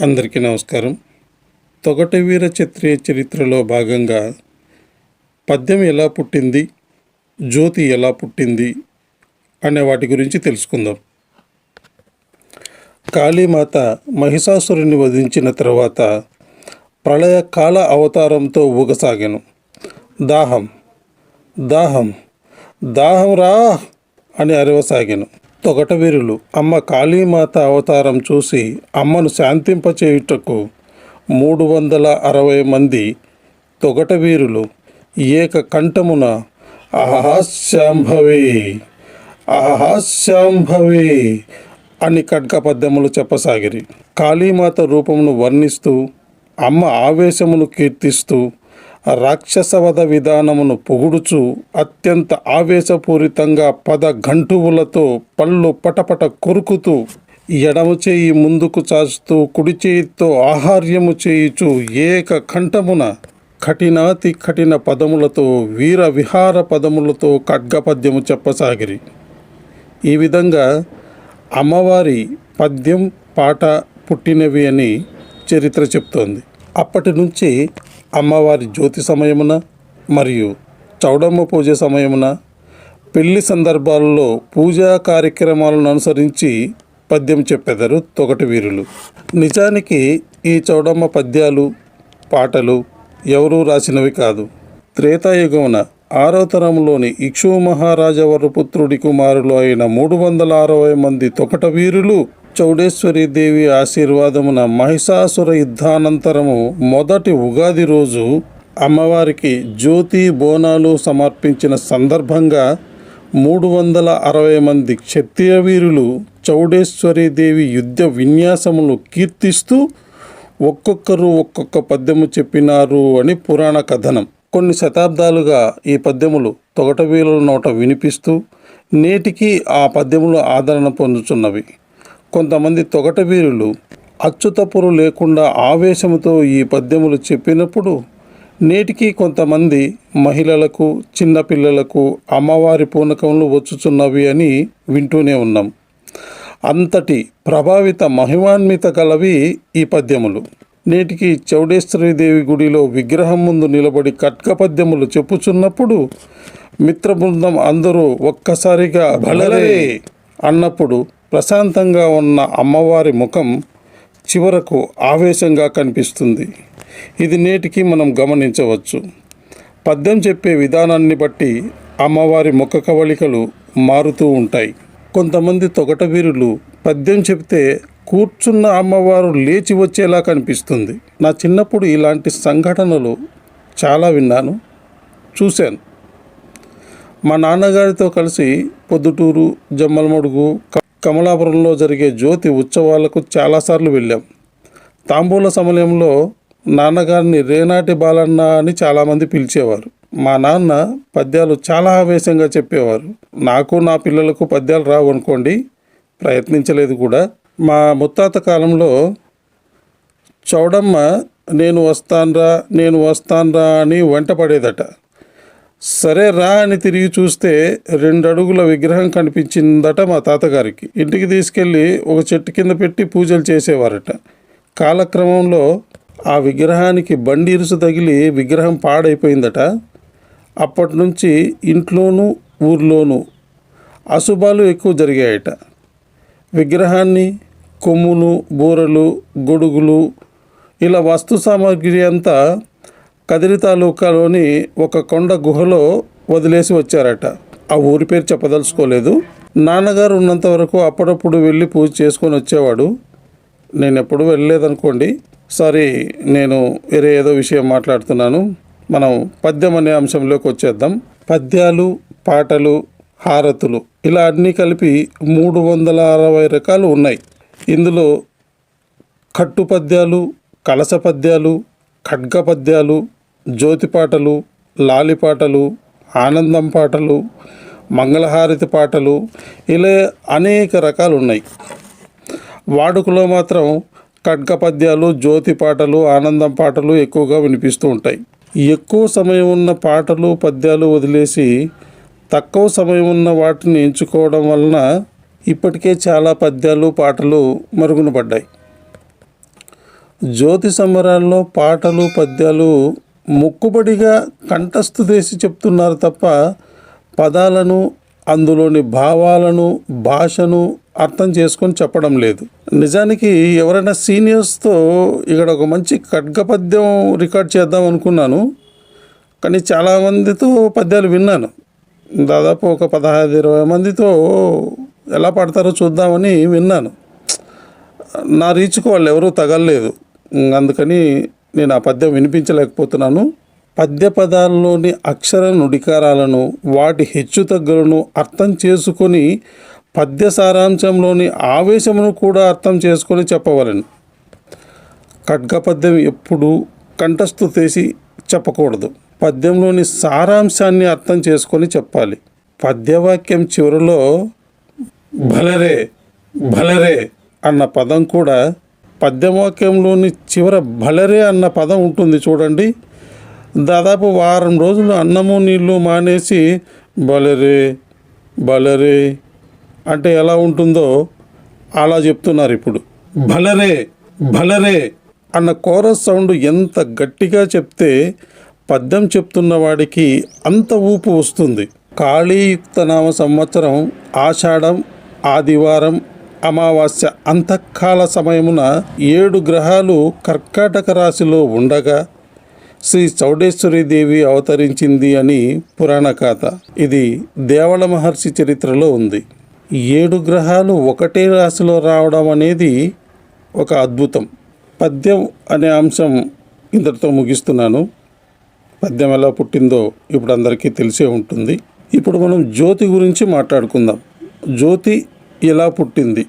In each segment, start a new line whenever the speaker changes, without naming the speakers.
అందరికీ నమస్కారం. తొగట వీర క్షత్రియ చరిత్రలో భాగంగా పద్యం ఎలా పుట్టింది జ్యోతి ఎలా పుట్టింది అనే వాటి గురించి తెలుసుకుందాం. కాళీమాత మహిషాసురుని వధించిన తర్వాత ప్రళయకాల అవతారంతో ఊగసాగాను. దాహం దాహం దాహం రా అని అరవసాగాను. తొగటవీరులు అమ్మ కాళీమాత అవతారం చూసి అమ్మను శాంతింపచేయుటకు మూడు వందల అరవై మంది తొగట వీరులు ఏక కంఠమున ఆహాశాంభవి ఆహాశాంభవి అని ఖడ్గ పద్యములు చెప్పసాగిరి. కాళీమాత రూపమును వర్ణిస్తూ అమ్మ ఆవేశమును కీర్తిస్తూ రాక్షసవధ విధానమును పొగుడుచు అత్యంత ఆవేశపూరితంగా పద గంటువులతో పళ్ళు పటపట కొరుకుతూ ఎడమ చేయి ముందుకు చాచుతూ కుడి చేయితో ఆహార్యము చేయుచు ఏక కంఠమున కఠినాతి కఠిన పదములతో వీర విహార పదములతో ఖడ్గపద్యము చెప్పసాగిరి. ఈ విధంగా అమ్మవారి పద్యం పాట పుట్టినవి అని చరిత్ర చెప్తోంది. అప్పటి నుంచి అమ్మవారి జ్యోతి సమయమున మరియు చౌడమ్మ పూజ సమయమున పెళ్ళి సందర్భాల్లో పూజా కార్యక్రమాలను అనుసరించి పద్యం చెప్పెదరు తొగటి వీరులు. నిజానికి ఈ చౌడమ్మ పద్యాలు పాటలు ఎవరూ రాసినవి కాదు. త్రేతాయుగమున ఆరో తరంలోని ఇక్షు మహారాజా వరపుత్రుడి కుమారులు అయిన మూడు వందల అరవై మంది తొకట వీరులు చౌడేశ్వరి దేవి ఆశీర్వాదమున మహిషాసుర యుద్ధానంతరము మొదటి ఉగాది రోజు అమ్మవారికి జ్యోతి బోనాలు సమర్పించిన సందర్భంగా మూడు వందల అరవై మంది క్షత్రియ వీరులు చౌడేశ్వరీదేవి యుద్ధ విన్యాసములు కీర్తిస్తూ ఒక్కొక్కరు ఒక్కొక్క పద్యము చెప్పినారు అని పురాణ కథనం. కొన్ని శతాబ్దాలుగా ఈ పద్యములు తొగటవీరుల నోట వినిపిస్తూ నేటికి ఆ పద్యములు ఆదరణ పొందుతున్నవి కొంతమంది తొగట వీరులు అచ్యుతపురు లేకుండా ఆవేశముతో ఈ పద్యములు చెప్పినప్పుడు నేటికి కొంతమంది మహిళలకు చిన్నపిల్లలకు అమ్మవారి పూనకములు వచ్చుచున్నవి అని వింటూనే ఉన్నాం. అంతటి ప్రభావిత మహిమాన్విత కలవి ఈ పద్యములు. నేటికి చౌడేశ్వరీదేవి గుడిలో విగ్రహం ముందు నిలబడి కట్క పద్యములు చెప్పుచున్నప్పుడు మిత్రబృందం అందరూ ఒక్కసారిగా బలరే అన్నప్పుడు ప్రశాంతంగా ఉన్న అమ్మవారి ముఖం చివరకు ఆవేశంగా కనిపిస్తుంది. ఇది నేటికి మనం గమనించవచ్చు. పద్యం చెప్పే విధానాన్ని బట్టి అమ్మవారి ముఖ కవళికలు మారుతూ ఉంటాయి. కొంతమంది తొగట వీరులు పద్యం చెప్తే కూర్చున్న అమ్మవారు లేచి వచ్చేలా కనిపిస్తుంది. నా చిన్నప్పుడు ఇలాంటి సంఘటనలు చాలా విన్నాను చూశాను. మా నాన్నగారితో కలిసి పొద్దుటూరు జమ్మలమడుగు కమలాపురంలో జరిగే జ్యోతి ఉత్సవాలకు చాలాసార్లు వెళ్ళాం. తాంబూల సమయంలో నాన్నగారిని రేనాటి బాలన్న అని చాలామంది పిలిచేవారు. మా నాన్న పద్యాలు చాలా ఆవేశంగా చెప్పేవారు. నాకు నా పిల్లలకు పద్యాలు రావు అనుకోండి ప్రయత్నించలేదు కూడా. మా ముత్తాత కాలంలో చౌడమ్మ నేను వస్తాన్రా నేను వస్తాన్రా అని వెంట పడేదట. సరే రా అని తిరిగి చూస్తే రెండు అడుగుల విగ్రహం కనిపించిందట మా తాతగారికి. ఇంటికి తీసుకెళ్ళి ఒక చెట్టు కింద పెట్టి పూజలు చేసేవారట. కాలక్రమంలో ఆ విగ్రహానికి బండి ఇరుసు తగిలి విగ్రహం పాడైపోయిందట. అప్పటి నుంచి ఇంట్లోనూ ఊర్లోనూ అశుభాలు ఎక్కువ జరిగాయట. విగ్రహాన్ని కొమ్ములు బూరలు గొడుగులు ఇలా వస్తు సామాగ్రి అంతా కదిరి తాలూకాలోని ఒక కొండ గుహలో వదిలేసి వచ్చారట. ఆ ఊరి పేరు చెప్పదలుచుకోలేదు. నాన్నగారు ఉన్నంత వరకు అప్పుడప్పుడు వెళ్ళి పూజ చేసుకొని వచ్చేవాడు. నేను ఎప్పుడు వెళ్ళలేదనుకోండి. సారీ నేను వేరే ఏదో విషయం మాట్లాడుతున్నాను. మనం పద్యం అనే అంశంలోకి వచ్చేద్దాం. పద్యాలు పాటలు హారతులు ఇలా అన్నీ కలిపి మూడు వందల అరవై రకాలు ఉన్నాయి. ఇందులో కట్టు పద్యాలు కలస పద్యాలు ఖడ్గ పద్యాలు జ్యోతి పాటలు లాలి పాటలు ఆనందం పాటలు మంగళహారతి పాటలు ఇలా అనేక రకాలు ఉన్నాయి వాడుకలో మాత్రం ఖడ్గ పద్యాలు జ్యోతి పాటలు ఆనందం పాటలు ఎక్కువగా వినిపిస్తూ ఉంటాయి. ఎక్కువ సమయం ఉన్న పాటలు పద్యాలు వదిలేసి తక్కువ సమయం ఉన్న వాటిని ఎంచుకోవడం వలన ఇప్పటికే చాలా పద్యాలు పాటలు మరుగున పడ్డాయి జ్యోతి సంబరాల్లో పాటలు పద్యాలు మొక్కుబడిగా కంఠస్థు చేసి చెప్తున్నారు తప్ప పదాలను అందులోని భావాలను భాషను అర్థం చేసుకొని చెప్పడం లేదు. నిజానికి ఎవరైనా సీనియర్స్తో ఇక్కడ ఒక మంచి ఖడ్గ పద్యం రికార్డ్ చేద్దాం అనుకున్నాను కానీ చాలామందితో పద్యాలు విన్నాను. దాదాపు ఒక పదహైదు ఇరవై మందితో ఎలా పడతారో చూద్దామని విన్నాను. నా రీచ్కు వాళ్ళు ఎవరూ తగలలేదు. అందుకని నేను ఆ పద్యం వినిపించలేకపోతున్నాను. పద్య పదాల్లోని అక్షర నుడికారాలను వాటి హెచ్చుతగ్గులను అర్థం చేసుకొని పద్య సారాంశంలోని ఆవేశమును కూడా అర్థం చేసుకొని చెప్పవలను. ఖడ్గ పద్యం ఎప్పుడు కంఠస్థు చేసి చెప్పకూడదు. పద్యంలోని సారాంశాన్ని అర్థం చేసుకొని చెప్పాలి. పద్యవాక్యం చివరిలో భలరే భలరే అన్న పదం కూడా పద్యవాక్యంలోని చివర భలరే అన్న పదం ఉంటుంది చూడండి. దాదాపు వారం రోజులు అన్నము నీళ్ళు మానేసి బలరే బలరే అంటే ఎలా ఉంటుందో అలా చెప్తున్నారు ఇప్పుడు. భలరే భలరే అన్న కోరస్ సౌండ్ ఎంత గట్టిగా చెప్తే పద్యం చెప్తున్న వాడికి అంత ఊపు వస్తుంది. కాళీయుక్త నామ సంవత్సరం ఆషాఢం ఆదివారం అమావాస్య అంతఃకాల సమయమున ఏడు గ్రహాలు కర్కాటక రాశిలో ఉండగా శ్రీ చౌడేశ్వరీదేవి అవతరించింది అని పురాణ కథ. ఇది దేవళ మహర్షి చరిత్రలో ఉంది. ఏడు గ్రహాలు ఒకటే రాశిలో రావడం అనేది ఒక అద్భుతం. పద్యం అనే అంశం ఇంతటితో ముగిస్తున్నాను. పద్యం ఎలా పుట్టిందో ఇప్పుడు అందరికీ తెలిసే ఉంటుంది. ఇప్పుడు మనం జ్యోతి గురించి మాట్లాడుకుందాం. జ్యోతి ఇలా పుట్టింది.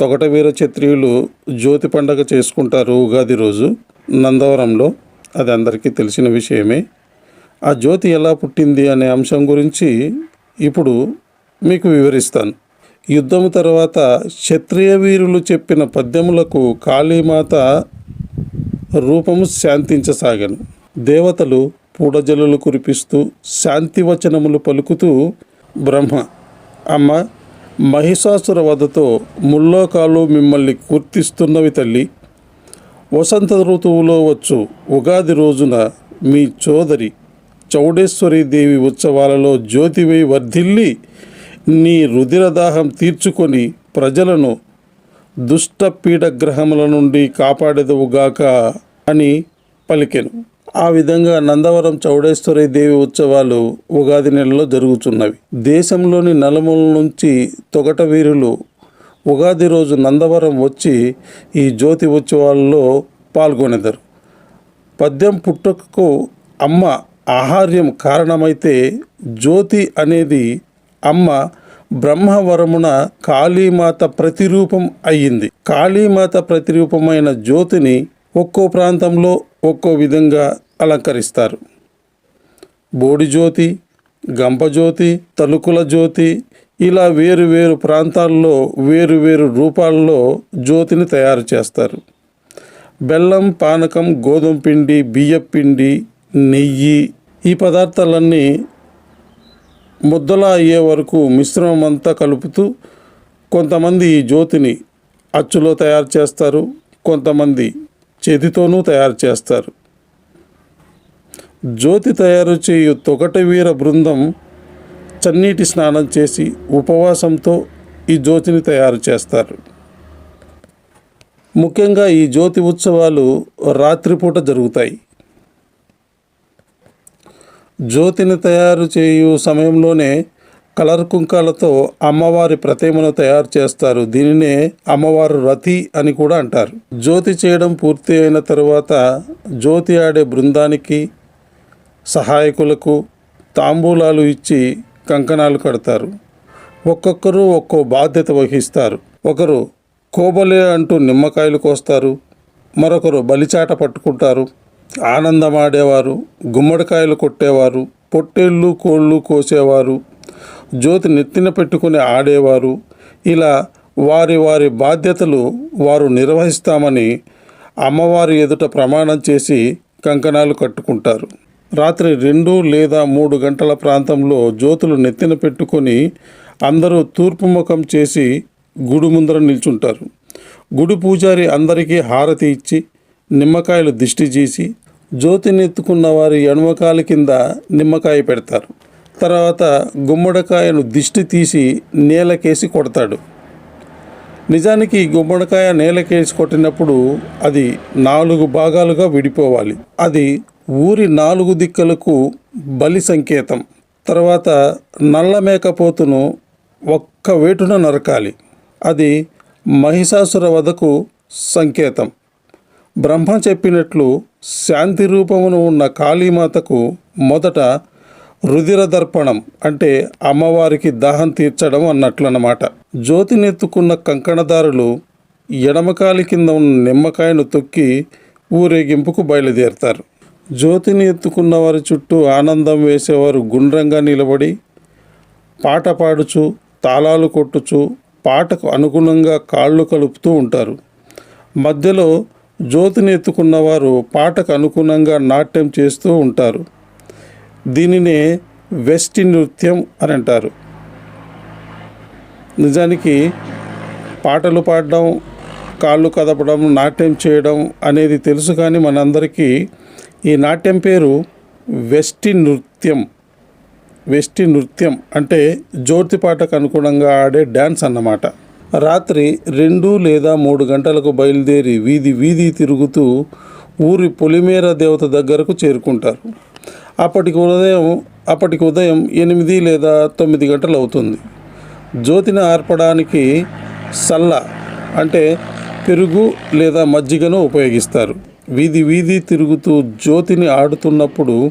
తొగట వీర క్షత్రియులు జ్యోతి పండగ చేసుకుంటారు ఉగాది రోజు. నందవరంలో అది అందరికీ తెలిసిన విషయమే. ఆ జ్యోతి ఎలా పుట్టింది అనే అంశం గురించి ఇప్పుడు మీకు వివరిస్తాను. యుద్ధము తర్వాత క్షత్రియ వీరులు చెప్పిన పద్యములకు కాళీమాత రూపము శాంతించసాగను. దేవతలు పూడజలులు కురిపిస్తూ శాంతివచనములు పలుకుతూ బ్రహ్మ అమ్మ మహిషాసుర వధతో ముల్లోకాలు మిమ్మల్ని గుర్తిస్తున్నవి తల్లి. వసంత ఋతువులో వచ్చు ఉగాది రోజున మీ చోదరి చౌడేశ్వరి దేవి ఉత్సవాలలో జ్యోతివై వర్ధిల్లి నీ రుధిరదాహం తీర్చుకొని ప్రజలను దుష్ట పీడగ్రహముల నుండి కాపాడెదవుగాక అని పలికెను. ఆ విధంగా నందవరం చౌడేశ్వరి దేవి ఉత్సవాలు ఉగాది నెలలో జరుగుతున్నవి. దేశంలోని నలుమూల నుంచి తొగట వీరులు ఉగాది రోజు నందవరం వచ్చి ఈ జ్యోతి ఉత్సవాల్లో పాల్గొనేదారు. పద్యం పుట్టుకకు అమ్మ ఆహార్యం కారణమైతే జ్యోతి అనేది అమ్మ బ్రహ్మవరమున కాళీమాత ప్రతిరూపం అయ్యింది. కాళీమాత ప్రతిరూపమైన జ్యోతిని ఒక్కో ప్రాంతంలో ఒక్కో విధంగా అలంకరిస్తారు. బోడి జ్యోతి గంపజ్యోతి తలుకుల జ్యోతి ఇలా వేరు వేరు ప్రాంతాల్లో వేరు వేరు రూపాల్లో జ్యోతిని తయారు చేస్తారు. బెల్లం పానకం గోధుమ పిండి బియ్యం పిండి నెయ్యి ఈ పదార్థాలన్నీ ముద్దలా అయ్యే వరకు మిశ్రమం అంతా కలుపుతూ కొంతమంది ఈ జ్యోతిని అచ్చులో తయారు చేస్తారు. కొంతమంది చేతితోనూ తయారు చేస్తారు. జ్యోతి తయారు చేయు తొకట వీర బృందం చన్నీటి స్నానం చేసి ఉపవాసంతో ఈ జ్యోతిని తయారు చేస్తారు. ముఖ్యంగా ఈ జ్యోతి ఉత్సవాలు రాత్రిపూట జరుగుతాయి. జ్యోతిని తయారు చేయు సమయంలోనే కలర్ కుంకాలతో అమ్మవారి ప్రతిమను తయారు చేస్తారు. దీనినే అమ్మవారు రతి అని కూడా అంటారు. జ్యోతి చేయడం పూర్తి అయిన తరువాత జ్యోతి ఆడే బృందానికి సహాయకులకు తాంబూలాలు ఇచ్చి కంకణాలు కడతారు. ఒక్కొక్కరు ఒక్కో బాధ్యత వహిస్తారు. ఒకరు కోబలే అంటూ నిమ్మకాయలు కోస్తారు. మరొకరు బలిచాట పట్టుకుంటారు. ఆనందం ఆడేవారు గుమ్మడికాయలు కొట్టేవారు పొట్టేళ్ళు కోళ్ళు కోసేవారు జ్యోతి నెత్తిన పెట్టుకుని ఆడేవారు. ఇలా వారి వారి బాధ్యతలు వారు నిర్వహిస్తామని అమ్మవారి ఎదుట ప్రమాణం చేసి కంకణాలు కట్టుకుంటారు. రాత్రి రెండు లేదా మూడు గంటల ప్రాంతంలో జ్యోతులు నెత్తిన పెట్టుకొని అందరూ తూర్పు ముఖం చేసి గుడి ముందర నిల్చుంటారు. గుడి పూజారి అందరికీ హారతి ఇచ్చి నిమ్మకాయలు దిష్టి చేసి జ్యోతిని ఎత్తుకున్న వారి ఎడమకాలి కింద నిమ్మకాయ పెడతారు. తర్వాత గుమ్మడికాయను దిష్టి తీసి నేలకేసి కొడతాడు. నిజానికి గుమ్మడికాయ నేలకేసి కొట్టినప్పుడు అది నాలుగు భాగాలుగా విడిపోవాలి. అది ఊరి నాలుగు దిక్కులకు బలి సంకేతం. తర్వాత నల్ల మేకపోతును ఒక్క వేటున నరకాలి. అది మహిషాసుర వధకు సంకేతం. బ్రహ్మ చెప్పినట్లు శాంతి రూపమును ఉన్న కాళీమాతకు మొదట రుధిర దర్పణం అంటే అమ్మవారికి దాహం తీర్చడం అన్నట్లన్నమాట. జ్యోతినెత్తుకున్న కంకణదారులు ఎడమకాలి కింద ఉన్న నిమ్మకాయను తొక్కి ఊరేగింపుకు బయలుదేరతారు. జ్యోతిని ఎత్తుకున్న వారి చుట్టూ ఆనందం వేసేవారు గుండ్రంగా నిలబడి పాట పాడుచు తాళాలు కొట్టుచు పాటకు అనుగుణంగా కాళ్ళు కలుపుతూ ఉంటారు. మధ్యలో జ్యోతిని ఎత్తుకున్నవారు పాటకు అనుగుణంగా నాట్యం చేస్తూ ఉంటారు. దీనినే వెస్టి నృత్యం అని అంటారు. నిజానికి పాటలు పాడడం కాళ్ళు కదపడం నాట్యం చేయడం అనేది తెలుసు కానీ మనందరికీ ఈ నాట్యం పేరు వెస్టి నృత్యం. వెస్టి నృత్యం అంటే జ్యోతి పాటకు అనుగుణంగా ఆడే డ్యాన్స్ అన్నమాట. రాత్రి రెండు లేదా మూడు గంటలకు బయలుదేరి వీధి వీధి తిరుగుతూ ఊరి పొలిమేర దేవత దగ్గరకు చేరుకుంటారు. అప్పటికి ఉదయం అప్పటికి ఉదయం ఎనిమిది లేదా తొమ్మిది గంటలు అవుతుంది జ్యోతిని ఆర్పడానికి సల్ల అంటే పెరుగు లేదా మజ్జిగను ఉపయోగిస్తారు. వీధి వీధి తిరుగుతూ జ్యోతిని ఆడుతున్నప్పుడు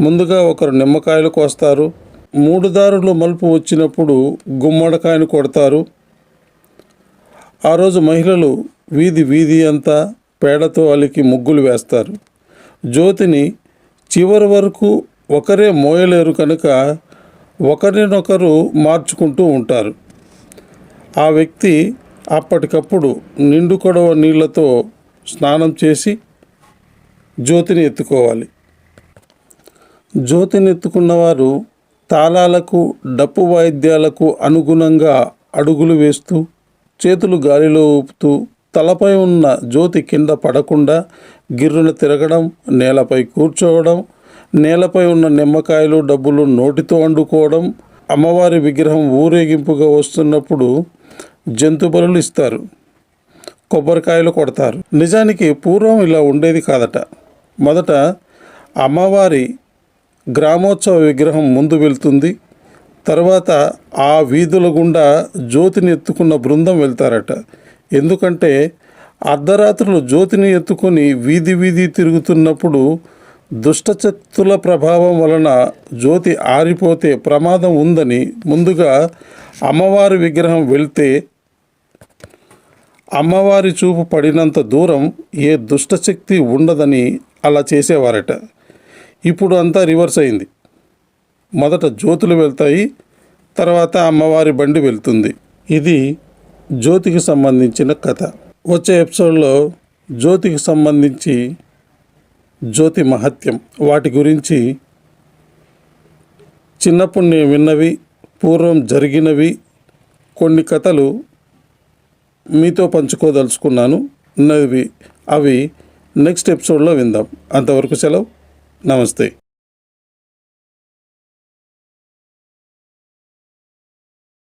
ముందుగా ఒకరు నిమ్మకాయలు కోస్తారు. మూడు దారులు మలుపు వచ్చినప్పుడు గుమ్మడికాయను కొడతారు. ఆ రోజు మహిళలు వీధి వీధి అంతా పేడతో అలికి ముగ్గులు వేస్తారు. జ్యోతిని చివరి వరకు ఒకరే మోయలేరు కనుక ఒకరినొకరు మార్చుకుంటూ ఉంటారు. ఆ వ్యక్తి అప్పటికప్పుడు నిండు కొడవ నీళ్ళతో స్నానం చేసి జ్యోతిని ఎత్తుకోవాలి. జ్యోతిని ఎత్తుకున్నవారు తాళాలకు డప్పు వాయిద్యాలకు అనుగుణంగా అడుగులు వేస్తూ చేతులు గాలిలో ఊపుతూ తలపై ఉన్న జ్యోతి కింద పడకుండా గిర్రున తిరగడం నేలపై కూర్చోవడం నేలపై ఉన్న నిమ్మకాయలు డబ్బులు నోటితో వండుకోవడం అమ్మవారి విగ్రహం ఊరేగింపుగా వస్తున్నప్పుడు జంతు బలులు ఇస్తారు కొబ్బరికాయలు కొడతారు. నిజానికి పూర్వం ఇలా ఉండేది కాదట. మొదట అమ్మవారి గ్రామోత్సవ విగ్రహం ముందు వెళ్తుంది. తర్వాత ఆ వీధుల గుండా జ్యోతిని ఎత్తుకున్న బృందం వెళ్తారట. ఎందుకంటే అర్ధరాత్రులు జ్యోతిని ఎత్తుకొని వీధి వీధి తిరుగుతున్నప్పుడు దుష్టశక్తుల ప్రభావం వలన జ్యోతి ఆరిపోతే ప్రమాదం ఉందని ముందుగా అమ్మవారి విగ్రహం వెళ్తే అమ్మవారి చూపు పడినంత దూరం ఏ దుష్టశక్తి ఉండదని అలా చేసేవారట. ఇప్పుడు అంతా రివర్స్ అయింది. మొదట జ్యోతులు వెళ్తాయి తర్వాత అమ్మవారి బండి వెళ్తుంది. ఇది జ్యోతికి సంబంధించిన కథ. వచ్చే ఎపిసోడ్లో జ్యోతికి సంబంధించి జ్యోతి మహత్యం. వాటి గురించి చిన్నప్పుడు నేను విన్నవి పూర్వం జరిగినవి కొన్ని కథలు మీతో పంచుకోదలుచుకున్నాను. ఉన్నవి అవి నెక్స్ట్ ఎపిసోడ్లో విందాం. అంతవరకు సెలవు. నమస్తే.